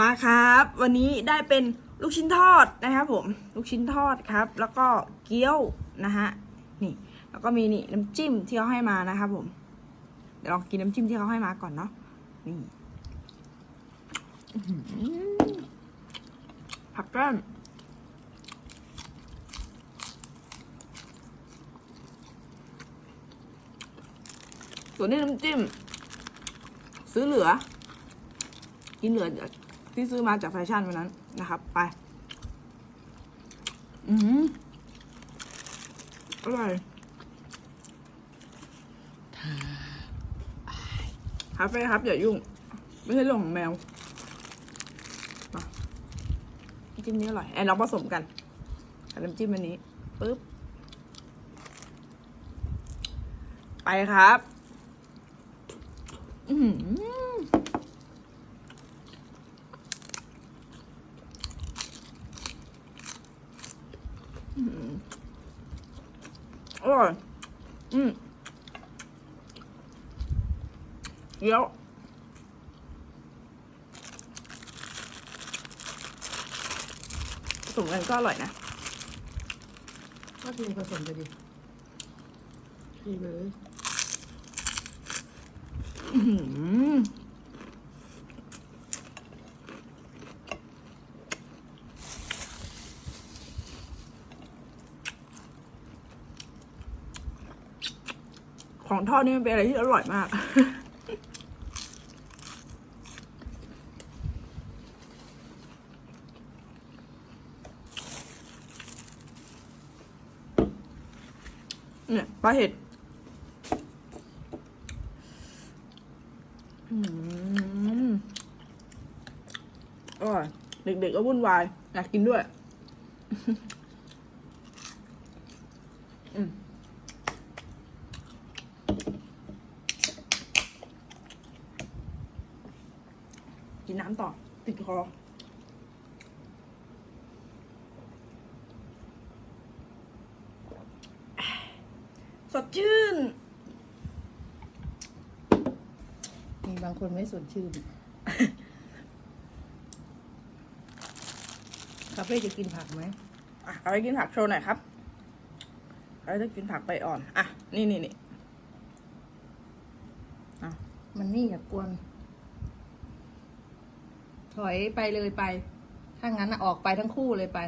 มาครับ วันนี้ได้เป็นลูกชิ้นทอดนะครับผม ลูกชิ้นทอดครับ แล้วก็เกี๊ยวนะฮะนี่ แล้วก็มีนี่น้ำจิ้มที่เขาให้มานะครับผมเดี๋ยวลองกินน้ำจิ้มที่เขาให้มาก่อนเนาะนี่ผักแก้มส่วนนี้น้ำจิ้ม ซื้อเหลือ กินเหลือ ที่ซื้อมาจากแฟชั่นวันนั้นนะครับ ไป อืมอร่อยคาเฟ่ครับ อย่ายุ่ง ไม่ใช่เรื่องของแมวมาจิ้มนี้อร่อยแอนเราผสมกันกับน้ำจิ้มอันนี้ปึ๊บ ไปครับ อือ ออร่อย อืมเดี๋ยวผสมกันก็อร่อยนะก็เทผสมไปดิเทเลย อื้อหือ ของทอดนี่มันเป็นอะไรที่อร่อยมาก เนี่ยปลาเห็ดอร่อยเด็กๆก็วุ่นวาย อยากกินด้วย อืม กินน้ำต่อ ติดคอสดชื่น มีบางคนไม่สดชื่น คาเฟ่จะกินผักไหมอะเอาไปกินผักโชว์หน่อยครับเราจะกินผักใบอ่อน อะ นี่นี่นี่มันนี่อย่ากกวน ถอยไปเลยไป ถ้างั้นน่ะออกไปทั้งคู่เลยไป